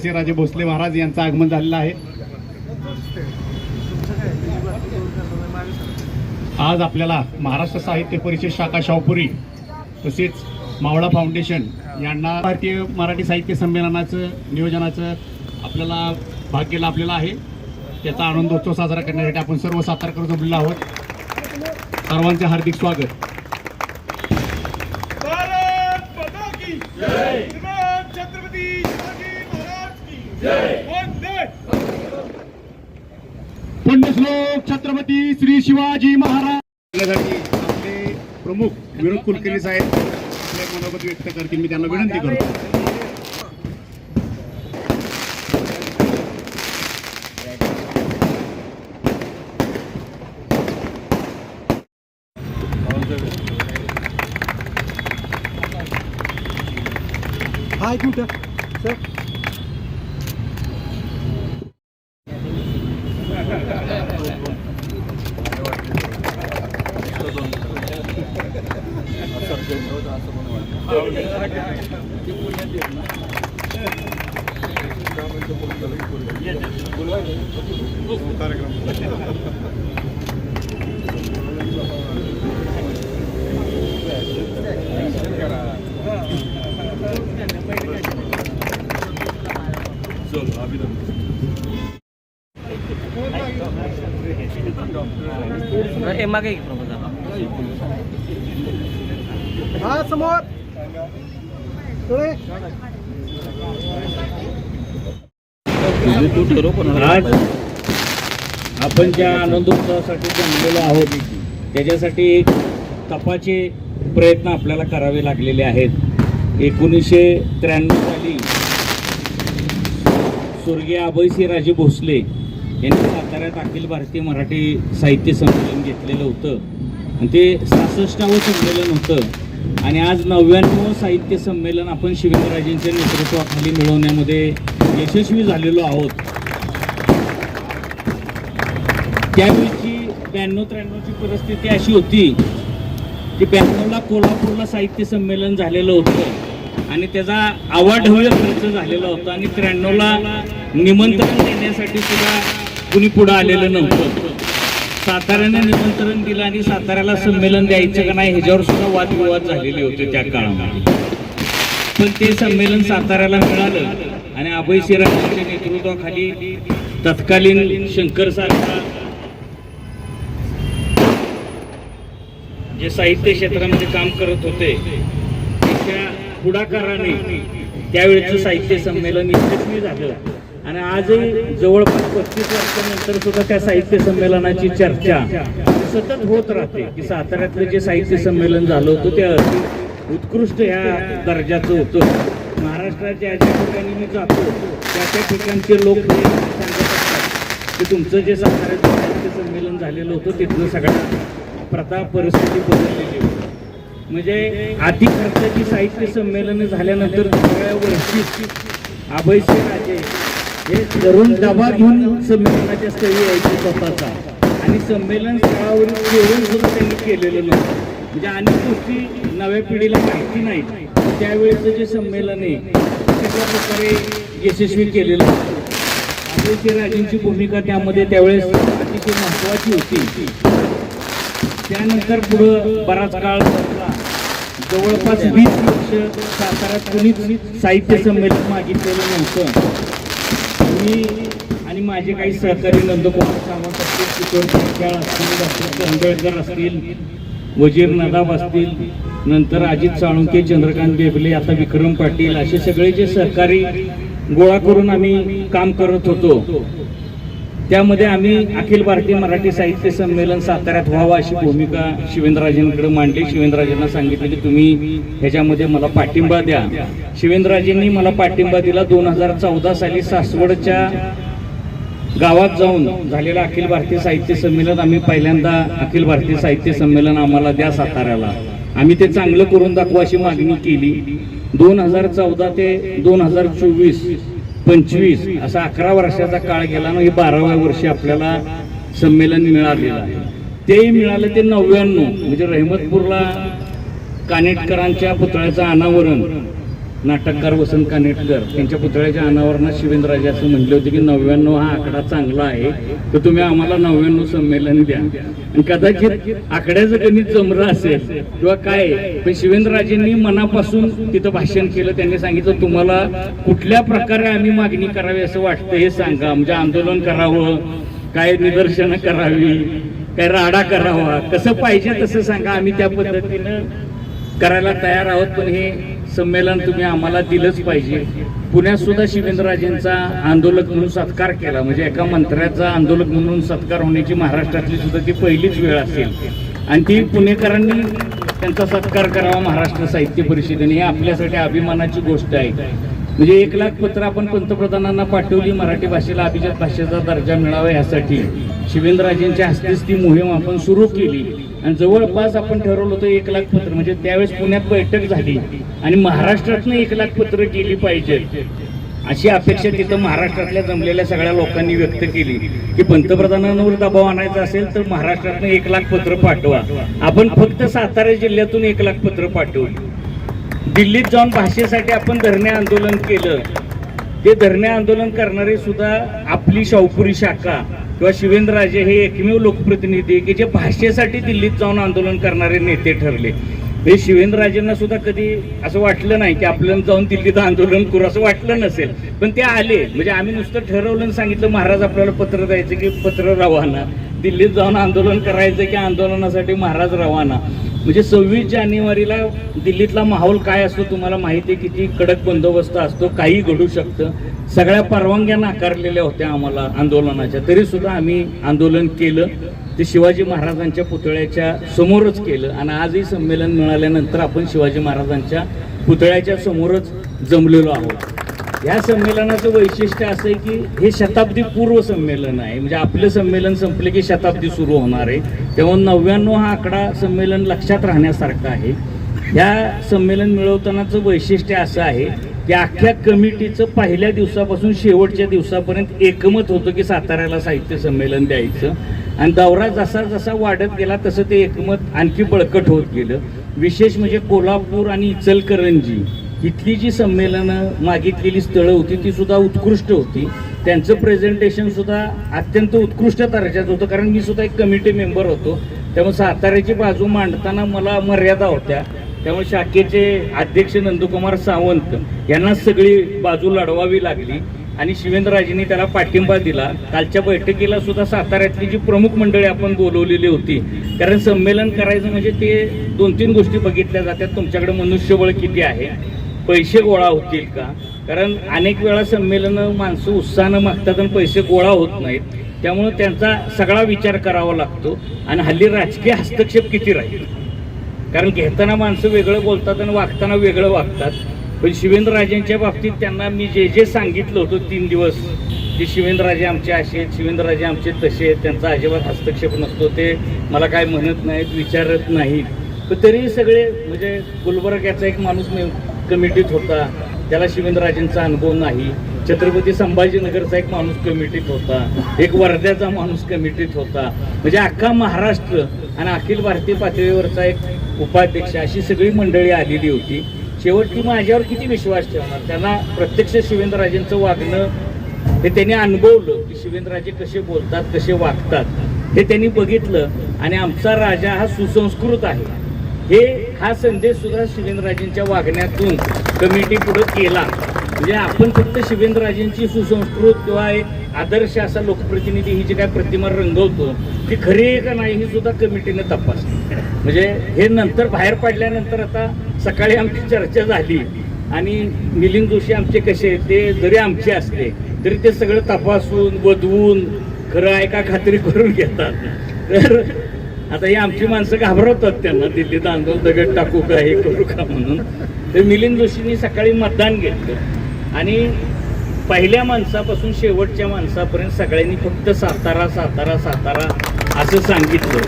श्री राजे भोसले महाराज यांचं आगमन झालेलं आहे. आज आपल्याला महाराष्ट्र साहित्य परिषद शाखा शाहपुरी तसेच मावळा फाउंडेशन यांना भारतीय मराठी साहित्य संमेलनाचं नियोजनाचं आपल्याला भाग्य लाभलेलं आहे. त्याचा आनंदोत्सव साजरा करण्यासाठी आपण सर्व सातारकर जमलेलो आहोत. सर्वांचे हार्दिक स्वागत भारत माता की जय श्रीमान छत्रपती शिवाजी महाराज की जय वंदे छत्रपती श्री शिवाजी महाराज. आपल्यासाठी आपले प्रमुख विनोद कुलकर्णी साहेब आपले मनोगत व्यक्त करतील. मी त्यांना विनंती करतो. हा एक मिनिट सर हा समोर. आज आपण ज्या आनंदोत्सवासाठी जमलेलो आहोत त्याच्यासाठी एक तपाचे प्रयत्न आपल्याला करावे लागलेले आहेत. एकोणीसशे त्र्याण्णव साली स्वर्गीय अभयसिंहराजे भोसले यांनी साताऱ्यात अखिल भारतीय मराठी साहित्य संमेलन घेतलेलं होतं. आणि ते सहासष्टावं संमेलन होतं. आणि आज नव्याण्णव साहित्य संमेलन आपण शिवेंद्रराजेंच्या नेतृत्वाखाली मिळवण्यामध्ये यशस्वी झालेलो आहोत. त्यावेळीची ब्याण्णव त्र्याण्णवची परिस्थिती अशी होती की ब्याण्णवला कोल्हापूरला साहित्य संमेलन झालेलं होतं. आणि त्याचा आवाढव्य खर्च झालेला होता. आणि त्र्याण्णवला निमंत्रण देण्यासाठी सुद्धा कुणी पुढं आलेलं नव्हतं. साताऱ्याने निमंत्रण दिलं आणि साताऱ्याला संमेलन द्यायचं का नाही ह्याच्यावर सुद्धा वादविवाद झालेले होते त्या काळामध्ये. पण ते संमेलन साताऱ्याला मिळालं आणि अभय सिराजांच्या नेतृत्वाखाली तत्कालीन शंकर सारखा जे साहित्य क्षेत्रामध्ये काम करत होते त्याच्या पुढाकाराने त्यावेळेचं साहित्य संमेलन यशस्वी झालं. आणि आजही जवळपास पस्तीस वर्षानंतर सुद्धा त्या साहित्य संमेलनाची चर्चा सतत होत राहते. की साताऱ्यातलं जे साहित्य संमेलन झालं होतं ते अगदी उत्कृष्ट ह्या दर्जाचं होतं. महाराष्ट्राच्या ज्या ठिकाणी मी जातो त्या त्या ठिकाणचे लोक सांगत असतात की तुमचं जे साताऱ्याचं साहित्य संमेलन झालेलं होतं तिथलं सगळ्या प्रताप परिस्थिती बदललेली होती. म्हणजे आधी खर्चाची साहित्य संमेलनं झाल्यानंतर सगळ्या वर्षी अभयसिंह राजे हे धरून डबा घेऊन संमेलनाच्या स्थळी यायचे स्वतःचा. आणि संमेलन स्थळावरील जेवण सुद्धा त्यांनी केलेलं नव्हतं. म्हणजे अनेक गोष्टी नव्या पिढीला माहिती नाही त्यावेळेचं जे संमेलन आहे कशा प्रकारे यशस्वी केलेलं होतं. राजेंची भूमिका त्यामध्ये त्यावेळेस अतिशय महत्वाची होती. त्यानंतर पुढं बराच काळ जवळपास वीस वर्ष साताऱ्यात कुणीच साहित्य संमेलन मागितलेलं नव्हतं. मी आणि माझे काही सहकारी नंदकुमार असतील किशोर असतील डॉक्टर आंबेडकर असतील वजीर नदाब असतील नंतर अजित साळुंके चंद्रकांत बेबले आता विक्रम पाटील असे सगळे जे सहकारी गोळा करून आम्ही काम करत होतो. त्यामध्ये आम्ही अखिल भारतीय मराठी साहित्य संमेलन साताऱ्यात व्हावं अशी भूमिका शिवेंद्रराजेंकडे मांडली. शिवेंद्रराजेंना सांगितलं की तुम्ही ह्याच्यामध्ये मला पाठिंबा द्या. शिवेंद्रराजेंनी मला पाठिंबा दिला. दोन हजार चौदा साली सासवडच्या गावात जाऊन झालेलं अखिल भारतीय साहित्य संमेलन आम्ही पहिल्यांदा अखिल भारतीय साहित्य संमेलन आम्हाला द्या साताऱ्याला. आम्ही ते चांगलं करून दाखवू अशी मागणी केली. दोन हजार चौदा ते दोन हजार चोवीस पंचवीस असा अकरा वर्षाचा काळ गेला ना बाराव्या वर्षी आपल्याला संमेलन मिळालेलं आहे. ते मिळालं ते नव्याण्णव. म्हणजे रहमतपूरला कानेटकरांच्या पुतळ्याचं अनावरण. नाटककार वसंत कानेटकर त्यांच्या पुतळ्याच्या अनावरणात शिवेंद्रराजे असं म्हटले होते की नव्याण्णव हा आकडा चांगला आहे तर तुम्ही आम्हाला नव्याण्णव संमेलन द्या. आणि कदाचित आकड्याचं गणित जमलं असेल किंवा काय पण शिवेंद्रराजेंनी मनापासून तिथं भाषण केलं त्यांनी सांगितलं तुम्हाला कुठल्या प्रकारे आम्ही मागणी करावी असं वाटतं हे सांगा. म्हणजे आंदोलन करावं काय निदर्शनं करावी काय राडा करावा कसं पाहिजे तसं सांगा. आम्ही त्या पद्धतीनं करायला तयार आहोत पण हे संमेलन तुम्ही आम्हाला दिलंच पाहिजे. पुण्यात सुद्धा शिवेंद्रराजेंचा आंदोलक म्हणून सत्कार केला. म्हणजे एका मंत्र्याचा आंदोलक म्हणून सत्कार होण्याची महाराष्ट्रातली सुद्धा ती पहिलीच वेळ असेल. आणि ती पुणेकरांनी त्यांचा सत्कार करावा महाराष्ट्र साहित्य परिषदेने. ही आपल्यासाठी अभिमानाची गोष्ट आहे. म्हणजे एक लाख पत्र आपण पंतप्रधानांना पाठवली मराठी भाषेला अभिजात भाषेचा दर्जा मिळावा यासाठी. शिवेंद्रराजेंच्या हस्तेच ती मोहीम आपण सुरू केली. आणि जवळपास आपण ठरवलं होतं एक लाख पत्र. म्हणजे त्यावेळेस पुण्यात बैठक झाली. आणि महाराष्ट्रातनं एक लाख पत्र केली पाहिजे अशी अपेक्षा तिथं महाराष्ट्रातल्या जमलेल्या सगळ्या लोकांनी व्यक्त केली. की पंतप्रधानांवर दबाव आणायचा असेल तर महाराष्ट्रातनं एक लाख पत्र पाठवा. आपण फक्त सातारा जिल्ह्यातून एक लाख पत्र पाठवली दिल्लीत जाऊन भाषेसाठी आपण धरणे आंदोलन केलं. ते धरणे आंदोलन करणारे सुद्धा आपली शाहपुरी शाखा किंवा शिवेंद्रराजे हे एकमेव लोकप्रतिनिधी की जे भाषेसाठी दिल्लीत जाऊन आंदोलन करणारे नेते ठरले. हे शिवेंद्रराजेंना सुद्धा कधी असं वाटलं नाही की आपल्याला जाऊन दिल्लीत आंदोलन करू असं वाटलं नसेल. पण ते आले. म्हणजे आम्ही नुसतं ठरवलं आणि सांगितलं महाराज आपल्याला पत्र द्यायचं की पत्र रवाना. दिल्लीत जाऊन आंदोलन करायचं की आंदोलनासाठी महाराज रवाना. म्हणजे सव्वीस जानेवारीला दिल्लीतला माहोल काय असतो तुम्हाला माहिती आहे? किती कडक बंदोबस्त असतो काही घडू शकतं. सगळ्या परवानग्या नाकारलेल्या होत्या आम्हाला आंदोलनाच्या. तरी सुद्धा आम्ही आंदोलन केलं. ते शिवाजी महाराजांच्या पुतळ्याच्या समोरच केलं. आणि आजही संमेलन मिळाल्यानंतर आपण शिवाजी महाराजांच्या पुतळ्याच्या समोरच जमलेलो आहोत. या संमेलनाचं वैशिष्ट्य असं आहे की हे शताब्दी पूर्व संमेलन आहे. म्हणजे आपलं संमेलन संपले की शताब्दी सुरू होणार आहे. तेव्हा नव्याण्णव हा आकडा संमेलन लक्षात राहण्यासारखा आहे. या संमेलन मिळवतानाचं वैशिष्ट्य असं आहे की अख्ख्या कमिटीचं पहिल्या दिवसापासून शेवटच्या दिवसापर्यंत एकमत होतं की साताऱ्याला साहित्य संमेलन द्यायचं. आणि दौरा जसा जसा वाढत गेला तसं ते एकमत आणखी बळकट होत गेलं. विशेष म्हणजे कोल्हापूर आणि इचलकरंजी इथली जी संमेलनं मागितलेली स्थळं होती ती सुद्धा उत्कृष्ट होती. त्यांचं प्रेझेंटेशन सुद्धा अत्यंत उत्कृष्ट दर्जाचं होतं कारण मी सुद्धा एक कमिटी मेंबर होतो. त्यामुळे साताऱ्याची बाजू मांडताना मला मर्यादा होत्या. त्यामुळे शाखेचे अध्यक्ष नंदकुमार सावंत यांना सगळी बाजू लढवावी लागली आणि शिवेंद्रराजेंनी त्याला पाठिंबा दिला. कालच्या बैठकीला सुद्धा साताऱ्यातली जी प्रमुख मंडळी आपण बोलवलेली होती कारण संमेलन करायचं म्हणजे ते दोन तीन गोष्टी बघितल्या जातात. तुमच्याकडे मनुष्यबळ किती आहे? पैसे गोळा होतील का? कारण अनेक वेळा संमेलनं माणसं उत्साहानं मागतात आणि पैसे गोळा होत नाहीत. त्यामुळं त्यांचा सगळा विचार करावा लागतो आणि हल्ली राजकीय हस्तक्षेप किती राहील? कारण घेताना माणसं वेगळं बोलतात आणि वागताना वेगळं वागतात. पण शिवेंद्रराजेंच्या बाबतीत त्यांना मी जे जे सांगितलं होतं तीन दिवस की शिवेंद्रराजे आमचे असे आहेत शिवेंद्रराजे आमचे तसे आहेत त्यांचा अजिबात हस्तक्षेप नसतो ते मला काय म्हणत नाहीत विचारत नाहीत. पण तरीही सगळे म्हणजे गुलबर्ग एक माणूस मे- कमिटीत होता. त्याला शिवेंद्रराजेंचा अनुभव नाही. छत्रपती संभाजीनगरचा एक माणूस कमिटीत होता. एक वर्ध्याचा माणूस कमिटीत होता. म्हणजे अख्खा महाराष्ट्र आणि अखिल भारतीय पातळीवरचा एक उपाध्यक्ष अशी सगळी मंडळी आलेली होती. शेवटी माझ्यावर किती विश्वास ठेवणार? त्यांना प्रत्यक्ष शिवेंद्रराजेंचं वागणं हे त्यांनी अनुभवलं की शिवेंद्रराजे कसे बोलतात कसे वागतात हे त्यांनी बघितलं. आणि आमचा राजा हा सुसंस्कृत आहे. हे हा संदेश सुद्धा शिवेंद्रराजेंच्या वागण्यातून कमिटी पुढे केला. म्हणजे आपण फक्त शिवेंद्रराजेंची सुसंस्कृत किंवा एक आदर्श असा लोकप्रतिनिधी ही जी काय प्रतिमा रंगवतो ती खरी आहे का नाही ही सुद्धा कमिटीने तपासली. म्हणजे हे नंतर बाहेर पडल्यानंतर आता सकाळी आमची चर्चा झाली आणि मिलिंद जोशी आमचे कसे ते जरी आमचे असले तरी ते सगळं तपासून बदवून खरं आहे का खात्री करून घेतात. तर आता ही आमची माणसं घाबरवतात त्यांना दिल्लीत आंदोलन दगड टाकू का हे करू का म्हणून. तर मिलिंद जोशींनी सकाळी मतदान घेतलं. आणि पहिल्या माणसापासून शेवटच्या माणसापर्यंत सगळ्यांनी फक्त सातारा सातारा सातारा असं सांगितलं.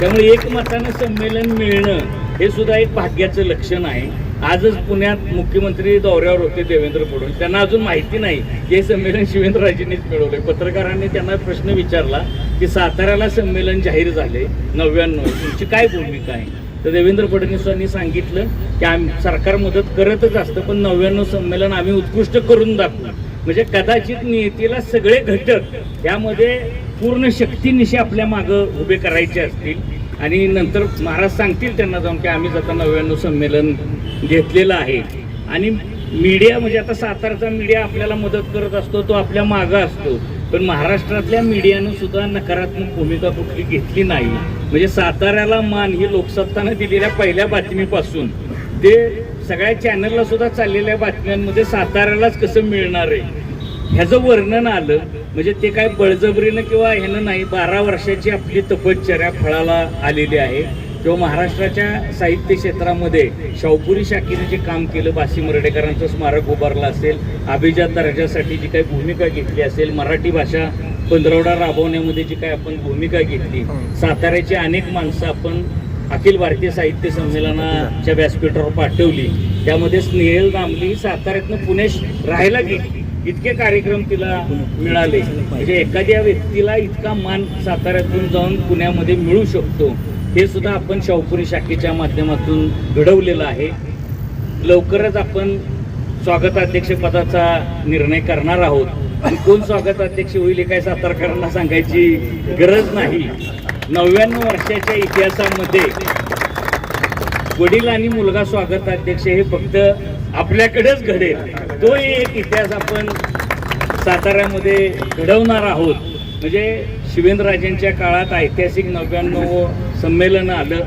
त्यामुळे एकमतानं संमेलन मिळणं हे सुद्धा एक भाग्याचं लक्षण आहे. आजच पुण्यात मुख्यमंत्री दौऱ्यावर होते देवेंद्र फडणवीस. त्यांना अजून माहिती नाही हे संमेलन शिवेंद्रराजेंनीच मिळवले पत्रकारांनी त्यांना प्रश्न विचारला की साताऱ्याला संमेलन जाहीर झाले नव्याण्णव. तुमची काय भूमिका आहे? तर देवेंद्र फडणवीसांनी सांगितलं की आम सरकार मदत करतच असतं पण नव्याण्णव संमेलन आम्ही उत्कृष्ट करून दाखवू. म्हणजे कदाचित नियतीला सगळे घटक यामध्ये पूर्ण शक्तीनिशी आपल्या मागं उभे करायचे असतील. आणि नंतर महाराज सांगतील त्यांना जाऊन की आम्ही जाता नव्याण्णव संमेलन घेतलेलं आहे. आणि मीडिया म्हणजे आता सातारचा मीडिया आपल्याला मदत करत असतो तो आपल्या मागं असतो. पण महाराष्ट्रातल्या मीडियानं सुद्धा नकारात्मक भूमिका कुठली घेतली नाही. म्हणजे साताऱ्याला मान ही लोकसत्तानं दिलेल्या पहिल्या बातमीपासून. ते सगळ्या चॅनलला सुद्धा चाललेल्या बातम्यांमध्ये साताऱ्यालाच कसं मिळणार आहे? ह्याचं वर्णन आलं. म्हणजे ते काय बळजबरीनं किंवा ह्यानं नाही बारा वर्षाची आपली तपश्चर्या फळाला आलेली आहे. किंवा महाराष्ट्राच्या साहित्य क्षेत्रामध्ये शाहपुरी शाखेने जे काम केलं बासी मर्डेकरांचं स्मारक उभारलं असेल अभिजात दर्जासाठी जी काही भूमिका घेतली असेल मराठी भाषा पंधरवडा राबवण्यामध्ये जी काही आपण भूमिका घेतली साताऱ्याची अनेक माणसं आपण अखिल भारतीय साहित्य संमेलनाच्या व्यासपीठावर पाठवली. त्यामध्ये स्नेहल दामली ही साताऱ्यातनं पुणे राहायला गेली. इतके कार्यक्रम तिला मिळाले. म्हणजे एखाद्या व्यक्तीला इतका मान साताऱ्यातून जाऊन पुण्यामध्ये मिळू शकतो. हे सुद्धा आपण शाहूपुरी शाखेच्या माध्यमातून घडवलेलं आहे. लवकरच आपण स्वागताध्यक्षपदाचा निर्णय करणार आहोत. आणि कोण स्वागताध्यक्ष होईल हे काय सातारकरांना सांगायची गरज नाही. नव्याण्णव वर्षाच्या इतिहासामध्ये वडील आणि मुलगा स्वागताध्यक्ष हे फक्त आपल्याकडेच घडेल. तो एक इतिहास आपण साताऱ्यामध्ये घडवणार आहोत. म्हणजे शिवेंद्रराजेंच्या काळात ऐतिहासिक नव्याण्णव संमेलन आलं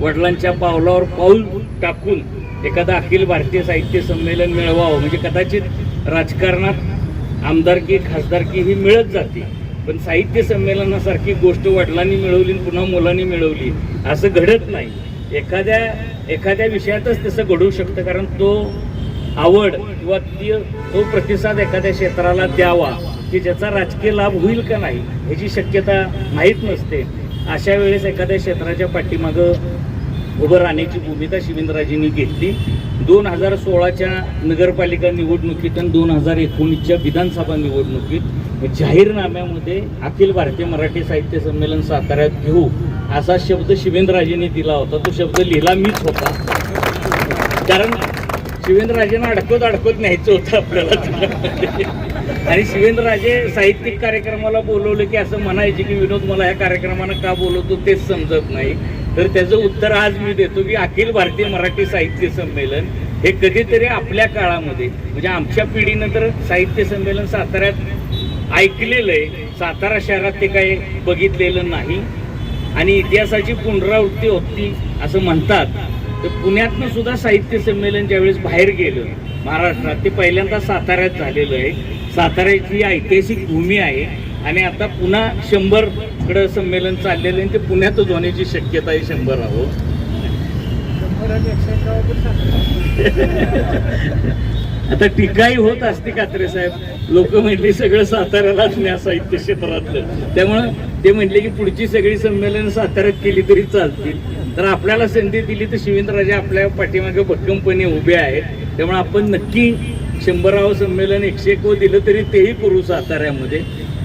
वडिलांच्या पावलावर पाऊल टाकून एखादं अखिल भारतीय साहित्य संमेलन मिळवावं. म्हणजे कदाचित राजकारणात आमदारकी खासदारकी ही मिळत जाते. पण साहित्य संमेलनासारखी गोष्ट वडिलांनी मिळवली पुन्हा मुलांनी मिळवली असं घडत नाही. एखाद्या एखाद्या विषयातच तसं घडू शकतं कारण तो आवड किंवा ती तो प्रतिसाद एखाद्या क्षेत्राला द्यावा की ज्याचा राजकीय लाभ होईल का नाही ह्याची शक्यता माहीत नसते. अशा वेळेस एखाद्या क्षेत्राच्या पाठीमागं उभं राहण्याची भूमिका शिवेंद्रराजेंनी घेतली. दोन हजार सोळाच्या नगरपालिका निवडणुकीत आणि दोन हजार एकोणीसच्या विधानसभा निवडणुकीत जाहीरनाम्यामध्ये अखिल भारतीय मराठी साहित्य संमेलन साताऱ्यात घेऊ असा शब्द शिवेंद्रराजेंनी दिला होता. तो शब्द लिहिला मीच होता. कारण शिवेंद्रराजेंना अडकत अडकत न्यायचं होतं आपल्याला. आणि शिवेंद्रराजे साहित्यिक कार्यक्रमाला बोलवलं की असं म्हणायचे की विनोद मला या कार्यक्रमानं का बोलवतो तेच समजत नाही. तर त्याचं उत्तर आज मी देतो की अखिल भारतीय मराठी साहित्य संमेलन हे कधीतरी आपल्या काळामध्ये म्हणजे आमच्या पिढीनं तर साहित्य संमेलन साताऱ्यात ऐकलेलं आहे. सातारा शहरात ते काही बघितलेलं नाही. आणि इतिहासाची पुनरावृत्ती होती असं म्हणतात. तर पुण्यातनं सुद्धा साहित्य संमेलन ज्यावेळेस बाहेर गेलं महाराष्ट्रात ते पहिल्यांदा साताऱ्यात झालेलं आहे. साताऱ्याची ऐतिहासिक भूमी आहे. आणि आता पुन्हा शंभरकडं संमेलन चाललेलं आहे आणि ते पुण्यातच होण्याची शक्यता आहे शंभर आहो आता टीकाही होत असते कात्रे साहेब. लोक म्हटली सगळं साताऱ्यालाच न्या साहित्य क्षेत्रातलं. त्यामुळं ते म्हटले की पुढची सगळी संमेलन साताऱ्यात केली तरी चालतील. तर आपल्याला संधी दिली तर शिवेंद्रराजे आपल्या पाठीमागे भक्कमपणे उभे आहेत. त्यामुळे आपण नक्की शंभरावं संमेलन एकशे एक दिलं तरी तेही करू साताऱ्यामध्ये.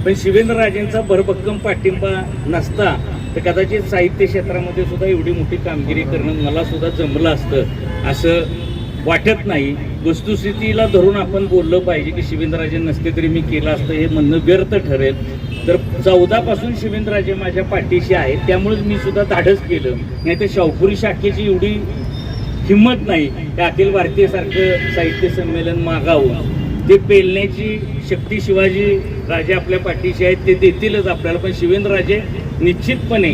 पण शिवेंद्रराजेंचा भरभक्कम पाठिंबा नसता तर कदाचित साहित्य क्षेत्रामध्ये सुद्धा एवढी मोठी कामगिरी करणं मला सुद्धा जमलं असतं असं वाटत नाही. वस्तुस्थितीला धरून आपण बोललं पाहिजे की शिवेंद्रराजे नसते तरी मी केलं असतं हे म्हणणं व्यर्थ ठरेल. तर चौदापासून शिवेंद्रराजे माझ्या पाठीशी आहेत त्यामुळेच मी सुद्धा धाडस केलं. नाही तर शाहपुरी शाखेची एवढी हिंमत नाही की अखिल भारतीय सारखं साहित्य संमेलन मागावं. ते पेलण्याची शक्ती शिवाजी राजे आपल्या पाठीशी आहेत ते देतीलच आपल्याला. पण शिवेंद्रराजे निश्चितपणे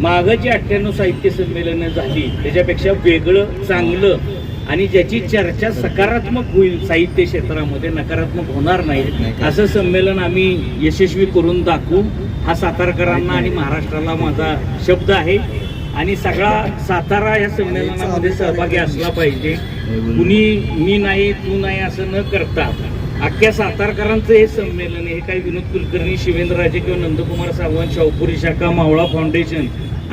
मागं जी अठ्ठ्याण्णव साहित्य संमेलनं झाली. त्याच्यापेक्षा वेगळं चांगलं आणि ज्याची चर्चा सकारात्मक होईल साहित्य क्षेत्रामध्ये नकारात्मक होणार नाही असं संमेलन आम्ही यशस्वी करून दाखवू. हा सातारकरांना आणि महाराष्ट्राला माझा शब्द आहे. आणि सगळा सातारा या संमेलनामध्ये सहभागी असला पाहिजे. कुणी मी नाही तू नाही असं न करता अख्ख्या सातारकरांचं हे संमेलन हे काही विनोद कुलकर्णी शिवेंद्रराजे किंवा नंदकुमार सावंत शाहपुरी शाखा मावळा फाउंडेशन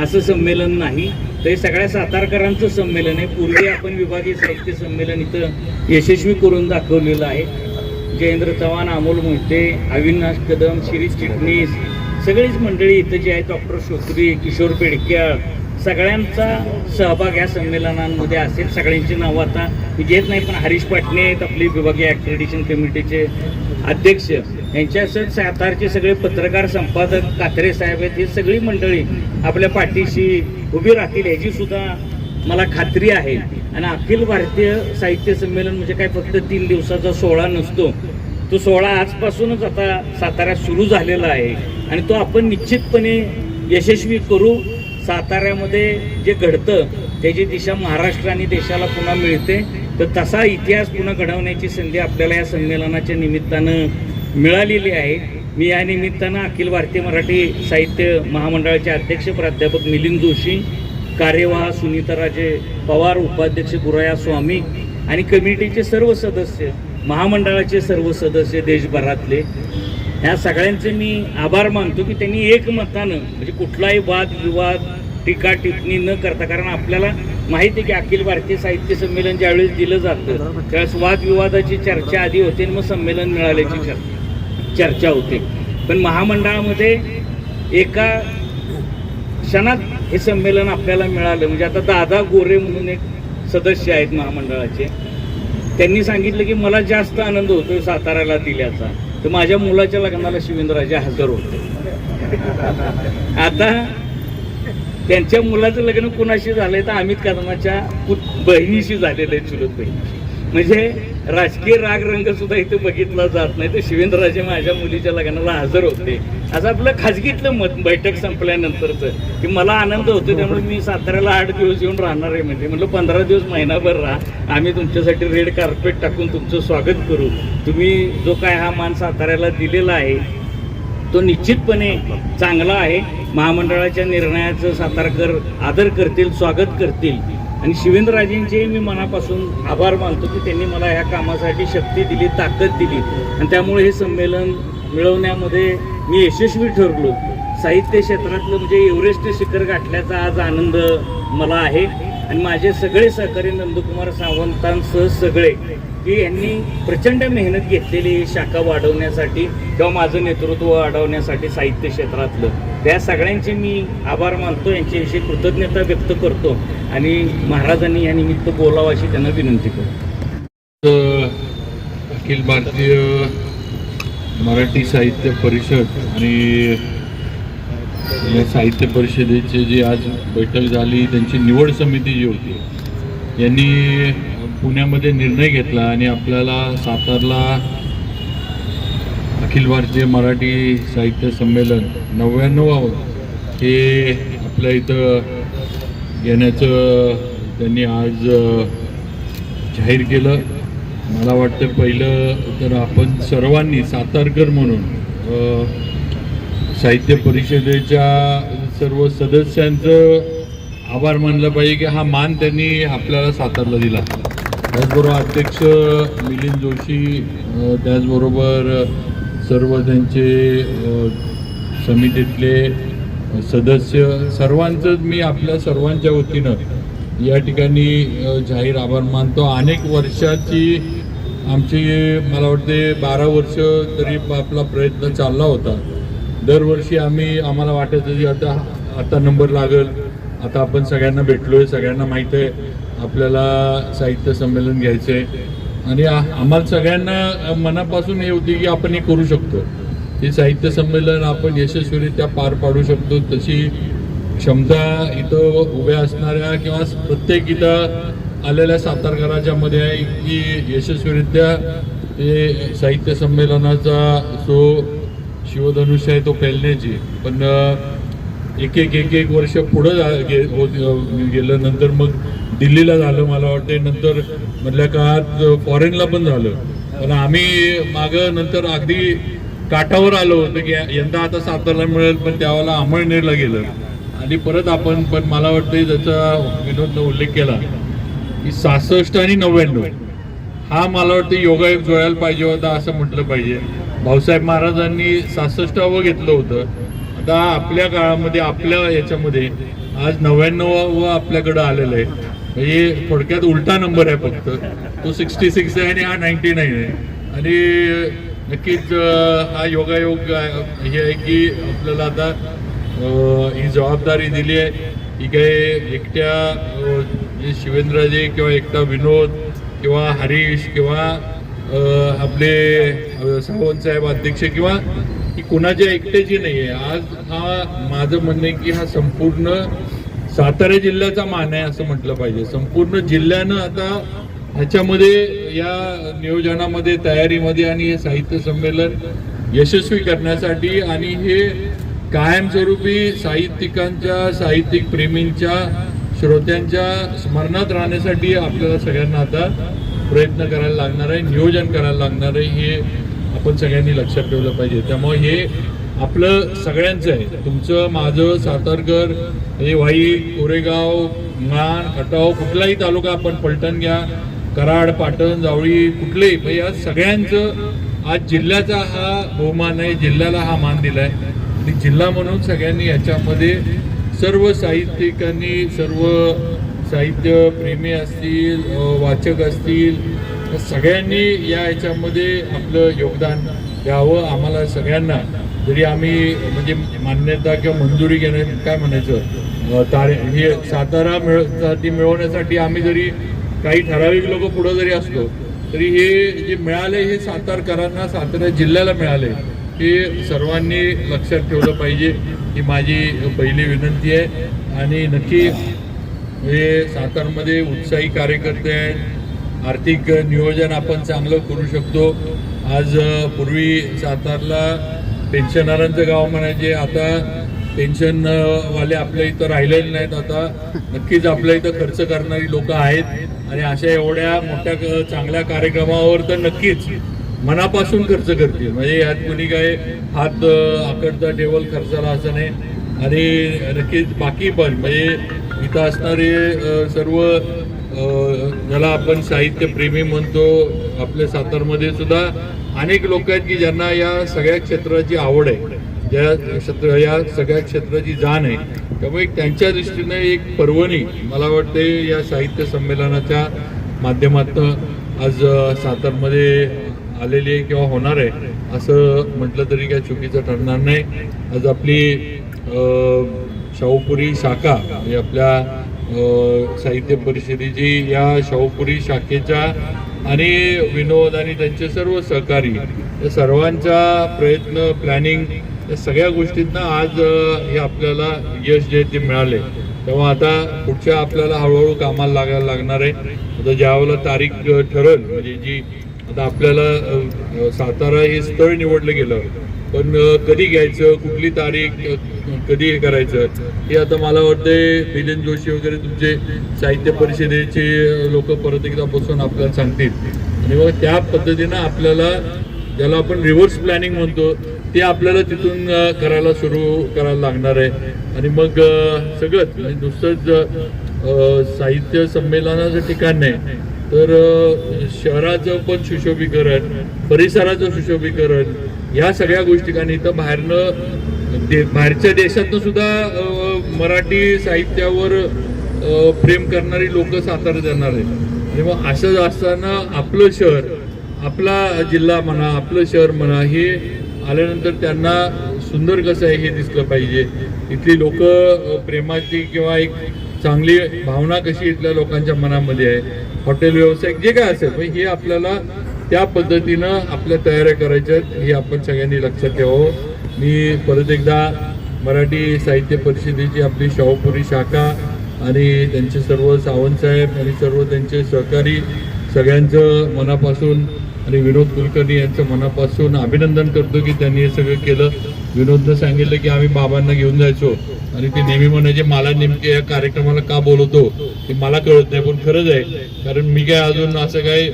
असं संमेलन नाही. तर हे सगळ्या सातारकरांचं संमेलन आहे. पूर्वी आपण विभागीय साहित्य संमेलन इथं यशस्वी करून दाखवलेलं आहे. जयेंद्र चव्हाण अमोल मोहिते अविनाश कदम शिरीष चिटणीस सगळीच मंडळी इथं जी आहेत डॉक्टर श्रोत्री किशोर पेडक्या सगळ्यांचा सहभाग या संमेलनांमध्ये असेल. सगळ्यांची नावं आता मी घेत नाही पण हरीश पाटणे आहेत आपली विभागीय ॲक्रेडिशन कमिटीचे अध्यक्ष. यांच्यासह सातारचे सगळे पत्रकार संपादक कात्रे साहेब आहेत. ही सगळी मंडळी आपल्या पाठीशी उभी राहतील. ह्याची सुद्धा मला खात्री आहे. आणि अखिल भारतीय साहित्य संमेलन म्हणजे काय? फक्त तीन दिवसाचा सोहळा नसतो. तो सोहळा आजपासूनच आता साताऱ्यात सुरू झालेला आहे. आणि तो आपण निश्चितपणे यशस्वी करू साताऱ्यामध्ये जे घडतं त्याची दिशा महाराष्ट्र आणि देशाला पुन्हा मिळते तर तसा इतिहास पुन्हा घडवण्याची संधी आपल्याला या संमेलनाच्या निमित्तानं मिळालेली आहे. मी या निमित्तानं अखिल भारतीय मराठी साहित्य महामंडळाचे अध्यक्ष प्राध्यापक मिलिंद जोशी कार्यवाह सुनीताराजे पवार उपाध्यक्ष गुराया स्वामी आणि कमिटीचे सर्व सदस्य महामंडळाचे सर्व सदस्य देशभरातले ह्या सगळ्यांचे मी आभार मानतो की त्यांनी एकमतानं म्हणजे कुठलाही वाद विवाद टीका टिप्पणी न करता कारण आपल्याला माहिती आहे की अखिल भारतीय साहित्य संमेलन ज्यावेळेस दिलं जातं त्यावेळेस वादविवादाची चर्चा आधी होते आणि मग संमेलन मिळाल्याची चर्चा चर्चा होते. पण महामंडळामध्ये एका क्षणात हे संमेलन आपल्याला मिळालं. म्हणजे आता दादा गोरे म्हणून एक सदस्य आहेत महामंडळाचे. त्यांनी सांगितलं की मला जास्त आनंद होतोय साताऱ्याला दिल्याचा. तर माझ्या मुलाच्या लग्नाला शिवेंद्रराजे हजर होते. आता त्यांच्या मुलाचं लग्न कुणाशी झालंय तर अमित कदमाच्या बहिणीशी झालेलं आहे चुलत बहिणीशी. म्हणजे राजकीय रागरंग सुद्धा इथे बघितला जात नाही. तर शिवेंद्रराजे माझ्या मुलीच्या लग्नाला हजर होते. असं आपलं खाजगीतलं मत बैठक संपल्यानंतरचं की मला आनंद होतो त्यामुळे मी साताऱ्याला आठ दिवस येऊन राहणार आहे म्हणजे. म्हटलं पंधरा दिवस महिनाभर राहा. आम्ही तुमच्यासाठी रेड कार्पेट टाकून तुमचं स्वागत करू. तुम्ही जो काय हा मान साताऱ्याला दिलेला आहे तो निश्चितपणे चांगला आहे. महामंडळाच्या निर्णयाचं सातारकर आदर करतील स्वागत करतील. आणि शिवेंद्रराजेंचे मी मनापासून आभार मानतो की त्यांनी मला ह्या कामासाठी शक्ती दिली ताकद दिली. आणि त्यामुळे हे संमेलन मिळवण्यामध्ये मी यशस्वी ठरलो. साहित्य क्षेत्रातलं म्हणजे एव्हरेस्ट शिखर गाठल्याचा आज आनंद मला आहे. आणि माझे सगळे सहकारी नंदकुमार सावंतांसह सगळे की यांनी प्रचंड मेहनत घेतलेली शाखा वाढवण्यासाठी किंवा माझं नेतृत्व वाढवण्यासाठी साहित्य क्षेत्रातलं. त्या सगळ्यांचे मी आभार मानतो यांच्याविषयी कृतज्ञता व्यक्त करतो आणि महाराजांनी या निमित्त बोलावं अशी त्यांना विनंती करतो. अखिल भारतीय मराठी साहित्य परिषद आणि या साहित्य परिषदेची जी आज बैठक झाली त्यांची निवड समिती जी होती यांनी पुण्यामध्ये निर्णय घेतला आणि आपल्याला सातारला अखिल भारतीय मराठी साहित्य संमेलन नव्याण्णवावं हे आपल्या इथं घेण्याचं त्यांनी आज जाहीर केलं. मला वाटतं पहिलं तर आपण सर्वांनी सातारकर म्हणून साहित्य परिषदेच्या सर्व सदस्यांचं आभार मानलं पाहिजे की हा मान त्यांनी आपल्याला सातारला दिला. त्याचबरोबर अध्यक्ष मिलिंद जोशी त्याचबरोबर सर्व त्यांचे समितीतले सदस्य सर्वांचंच मी आपल्या सर्वांच्या वतीनं या ठिकाणी जाहीर आभार मानतो. अनेक वर्षाची आमची मला वाटते बारा वर्ष तरी आपला प्रयत्न चालला होता. दरवर्षी आम्ही आम्हाला वाटायचं की आता आता नंबर लागल. आता आपण सगळ्यांना भेटलो आहे सगळ्यांना माहीत आहे. आपल्याला साहित्य संमेलन घ्यायचं आहे आणि आम्हाला सगळ्यांना मनापासून हे होती की आपण हे करू शकतो. हे साहित्य संमेलन आपण यशस्वीरित्या पार पाडू शकतो. तशी क्षमता इथं उभ्या असणाऱ्या किंवा प्रत्येक इथं आलेल्या सातारकराच्या मध्ये आहे की यशस्वीरित्या हे साहित्य संमेलनाचा जो शिवधनुष्य आहे तो फैलण्याची. पण एक एक एक एक वर्ष पुढं जा- गे- होत- गेलं नंतर मग दिल्लीला झालं मला वाटते नंतर मधल्या काळात फॉरेनला पण झालं. पण आम्ही मागं नंतर अगदी काठावर आलो होतं की यंदा आता सातारला मिळेल पण त्यावेळेला अमळनेरला गेलं. आणि परत आपण पण मला वाटतं त्याचा विनोदनं उल्लेख केला की सहासष्ट आणि नव्याण्णव हा मला वाटतं योगायोग जुळायला पाहिजे होता असं म्हटलं पाहिजे. भाऊसाहेब महाराजांनी सहासष्टावं घेतलं होतं. आता आपल्या काळामध्ये आपल्या याच्यामध्ये आज नव्याण्णव आपल्याकडं आलेलं आहे. म्हणजे थोडक्यात उलटा नंबर आहे फक्त. तो सिक्स्टी सिक्स आहे आणि हा नाईन्टी नाईन आहे. आणि नक्कीच हा योगायोग हे आहे की आपल्याला आता ही जबाबदारी दिली आहे. की काही एकट्या शिवेंद्रजी किंवा एकटा विनोद किंवा हरीश किंवा आपले अ, सावंत साहेब अध्यक्ष किंवा ही कुणाच्या एकट्याची नाही आहे आज हा माझं म्हणणं आहे की हा संपूर्ण सातारा जिल्ह्याचा मान आहे असं म्हटलं पाहिजे. संपूर्ण जिल्ह्यानं आता ह्याच्यामध्ये या नियोजनामध्ये तयारीमध्ये आणि हे साहित्य संमेलन यशस्वी करण्यासाठी आणि हे कायमस्वरूपी साहित्यिकांच्या साहित्यिक प्रेमींच्या श्रोत्यांच्या स्मरणात राहण्यासाठी आपल्याला सगळ्यांना आता प्रयत्न करायला लागणार आहे नियोजन करायला लागणार आहे हे आपण सगळ्यांनी लक्षात ठेवलं पाहिजे. त्यामुळे हे आपलं सगळ्यांचं आहे. तुमचं माझं सातारकर हे वाई कोरेगाव मान खटाव कुठलाही तालुका आपण पलटण घ्या कराड पाटण जावळी कुठलेही म्हणजे या सगळ्यांचं आज जिल्ह्याचा हा बहुमान आहे जिल्ह्याला हा मान दिला आहे आणि जिल्हा म्हणून सगळ्यांनी याच्यामध्ये सर्व साहित्यिकांनी सर्व साहित्य प्रेमी असतील वाचक असतील सगळ्यांनी या याच्यामध्ये आपलं योगदान द्यावं आम्हाला सगळ्यांना. जरी आम्ही म्हणजे मान्यता किंवा मंजुरी घेणे काय म्हणायचं? तारे हे सातारा मिळ ती मिळवण्यासाठी आम्ही जरी काही ठराविक लोक पुढं जरी असलो तरी हे जे मिळाले हे सातारकरांना सातारा जिल्ह्याला मिळाले हे सर्वांनी लक्षात ठेवलं पाहिजे. ही माझी पहिली विनंती आहे. आणि नक्की हे सातारमध्ये उत्साही कार्यकर्ते आहेत. आर्थिक नियोजन आपण चांगलं करू शकतो. आज पूर्वी सातारला पेन्शनरांचं गाव म्हणायचे आता पेन्शन वाले आपल्या इथं राहिलेले नाहीत आता. नक्कीच आपल्या इथं खर्च करणारी लोक आहेत. आणि अशा एवढ्या मोठ्या चांगल्या कार्यक्रमावर तर नक्कीच मनापासून खर्च करतील. म्हणजे यात कोणी काय हात आकडता टेबल खर्चाला असं नाही. आणि नक्कीच बाकी पण म्हणजे इथं असणारे सर्व ज्याला आपण साहित्यप्रेमी म्हणतो आपल्या सातारमध्ये सुद्धा अनेक लोक आहेत की ज्यांना या सगळ्या क्षेत्राची आवड आहे. ज्या क्षेत्र या सगळ्या क्षेत्राची जाण आहे. त्यामुळे त्यांच्या दृष्टीने एक पर्वणी मला वाटते या साहित्य संमेलनाच्या माध्यमातून आज सातारमध्ये आलेली आहे किंवा होणार आहे असं म्हटलं तरी काय चुकीचं ठरणार नाही. आज आपली शाहूपुरी शाखा म्हणजे आपल्या साहित्य परिषदेची या शाहूपुरी शाखेच्या आणि विनोद आणि त्यांचे सर्व सहकारी या सर्वांचा प्रयत्न प्लॅनिंग या सगळ्या गोष्टींना आज हे आपल्याला यश जे ते मिळाले. तेव्हा आता पुढच्या आपल्याला हळूहळू कामाला लागायला लागणार आहे. आता ज्यावेळेला तारीख ठरल म्हणजे जी आता आपल्याला सातारा हे स्थळ निवडलं गेलं पण कधी घ्यायचं कुठली तारीख कधी हे करायचं हे आता मला वाटते मिलिंद जोशी वगैरे तुमचे साहित्य परिषदेचे लोक परत एकदा बसून आपल्याला सांगतील. आणि मग त्या पद्धतीनं आपल्याला ज्याला आपण रिव्हर्स प्लॅनिंग म्हणतो ते आपल्याला तिथून करायला सुरू करायला लागणार आहे. आणि मग सगळंच म्हणजे नुसतंच साहित्य संमेलनाचं ठिकाण नाही तर शहराचं पण सुशोभीकरण परिसराचं सुशोभीकरण ह्या सगळ्या गोष्टी कारण इथं बाहेरनं दे बाहेरच्या देशातनं सुद्धा मराठी साहित्यावर प्रेम करणारी लोक सातारा जाणार आहेत. तेव्हा असं असताना आपलं शहर आपला जिल्हा म्हणा आपलं शहर म्हणा हे आल्यानंतर त्यांना सुंदर कसं आहे हे दिसलं पाहिजे. इथली लोक प्रेमाची किंवा एक चांगली भावना कशी इथल्या लोकांच्या मनामध्ये आहे हॉटेल व्यवसाय जे काय असेल म्हणजे हे आपल्याला त्या पद्धतीनं आपल्या तयाऱ्या करायच्या आहेत हे आपण सगळ्यांनी लक्षात ठेवावं. मी परत एकदा मराठी साहित्य परिषदेची आपली शाहूपुरी शाखा आणि त्यांचे सर्व सावंत साहेब आणि सर्व त्यांचे सहकारी सगळ्यांचं मनापासून आणि विनोद कुलकर्णी यांचं मनापासून अभिनंदन करतो की त्यांनी हे सगळं केलं. विनोदनं सांगितलं की आम्ही बाबांना घेऊन जायचो. आणि ते नेहमी म्हणायचे मला नेमके या कार्यक्रमाला का बोलवतो ते मला कळत नाही पण खरंच आहे. कारण मी काय अजून असं काय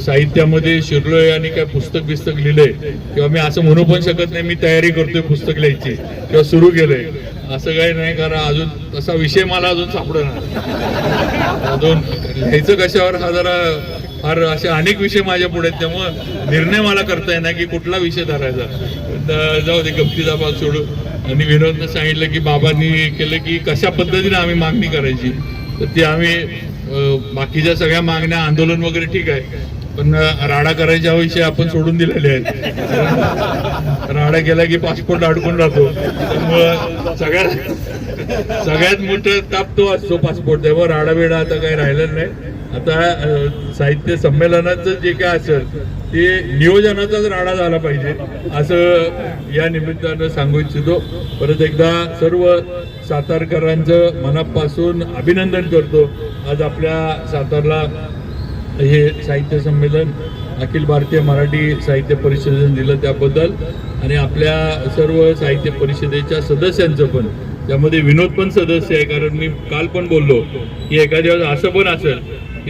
साहित्यामध्ये शिरलोय आणि काय पुस्तक बिस्तक लिहिलंय किंवा मी असं म्हणू पण शकत नाही मी तयारी करतोय पुस्तक लिहायची किंवा सुरू केलंय. असं काही नाही कारण अजून तसा विषय मला अजून सापडणार अजून लिहायचं कशावर हा जरा फार असे अनेक विषय माझ्या पुढे आहेत त्यामुळं निर्णय मला करता येणार की कुठला विषय धरायचा. तर जाऊ दे गप्तीचा भाग सोडू. आणि विनोदनं सांगितलं की बाबांनी केलं की कशा पद्धतीने आम्ही मागणी करायची. तर ती आम्ही बाकीच्या सगळ्या मागण्या आंदोलन वगैरे ठीक आहे. पण राडा करायच्या विषय आपण सोडून दिलेले आहेत. राडा केला की पासपोर्ट अडकून राहतो. त्यामुळं सगळ्यात सगळ्यात मोठं ताप तो असतो पासपोर्ट. तेव्हा राडा बिडा आता काही राहिलेलं नाही. आता साहित्य संमेलनाचं जे काय असेल ते नियोजनाचाच राडा झाला पाहिजे असं या निमित्तानं सांगू इच्छितो. परत एकदा सर्व सातारकरांचं मनापासून अभिनंदन करतो. आज आपल्या सातारला हे साहित्य संमेलन अखिल भारतीय मराठी साहित्य परिषदेनं दिलं त्याबद्दल आणि आपल्या सर्व साहित्य परिषदेच्या सदस्यांचं पण. त्यामध्ये विनोद पण सदस्य आहे कारण मी काल पण बोललो की एखाद्या वेळेस असं पण असेल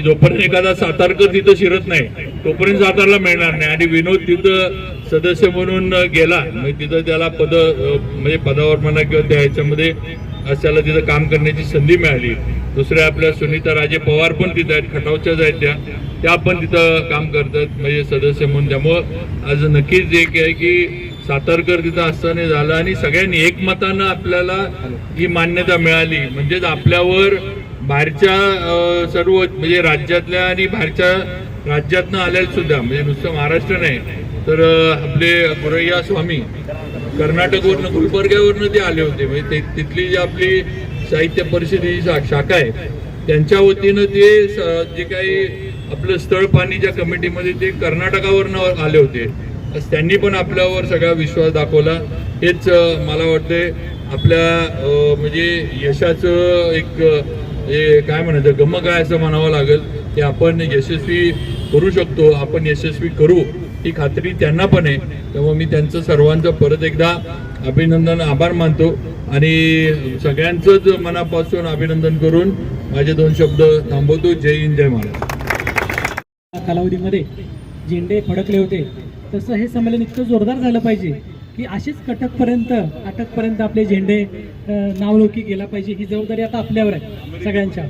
की जोपर्यंत एखादा सातारकर तिथं शिरत नाही तोपर्यंत सातारला मिळणार नाही. आणि विनोद तिथं सदस्य म्हणून गेला म्हणजे तिथं त्याला पद म्हणजे पदावर म्हणा किंवा त्या ह्याच्यामध्ये त्याला तिथं काम करण्याची संधी मिळाली. दुसऱ्या आपल्या सुनीता राजे पवार पण तिथं आहेत खटावच्याच आहेत त्या. त्या पण तिथं काम करतात म्हणजे सदस्य म्हणून. त्यामुळं आज नक्कीच एक आहे की सातारकर तिथं असताना झालं आणि सगळ्यांनी एकमतानं आपल्याला ही मान्यता मिळाली. म्हणजेच आपल्यावर बाहेरच्या सर्व म्हणजे राज्यातल्या आणि बाहेरच्या राज्यातनं आलेल्या सुद्धा म्हणजे नुसतं महाराष्ट्र नाही तर आपले गुरैया स्वामी कर्नाटकवरनं गुलबर्ग्यावरनं ते आले होते. म्हणजे ते तिथली जी आपली साहित्य परिषदेची शा- शाखा आहे त्यांच्या वतीनं ते जे काही आपलं स्थळ पाणीच्या कमिटीमध्ये ते कर्नाटकावरनं आले होते. त्यांनी पण आपल्यावर सगळा विश्वास दाखवला. हेच मला वाटते आपल्या म्हणजे यशाचं एक हे काय म्हणायचं गमक आहे असं म्हणावं लागेल ते आपण यशस्वी करू शकतो आपण यशस्वी करू ही खात्री त्यांना पण आहे. त्यामुळे मी त्यांचं सर्वांचं परत एकदा अभिनंदन आभार मानतो. आणि सगळ्यांचंच मनापासून अभिनंदन करून माझे दोन शब्द थांबवतो. जय हिंद जय महाराज कालावधीमध्ये झेंडे फडकले होते. तसं हे संमेलन इतकं जोरदार झालं पाहिजे की अशीच कटकपर्यंत अटकपर्यंत आपले झेंडे नावलौकी गेला पाहिजे. ही जबाबदारी आता आपल्यावर आहे सगळ्यांच्या.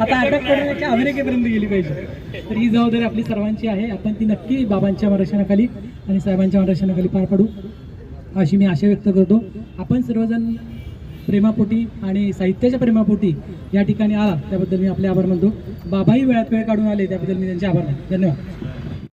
आता अटकपर्यंत अमेरिकेपर्यंत गेली पाहिजे. तर ही जबाबदारी आपली सर्वांची आहे. आपण ती नक्की बाबांच्या मार्गदर्शनाखाली आणि साहेबांच्या मार्गदर्शनाखाली पार पाडू अशी मी आशा व्यक्त करतो. आपण सर्वजण प्रेमापोटी आणि साहित्याच्या प्रेमापोटी या ठिकाणी आला त्याबद्दल मी आपले आभार मानतो. बाबाही वेळात वेळ काढून आले त्याबद्दल मी त्यांचे आभार मानतो. धन्यवाद.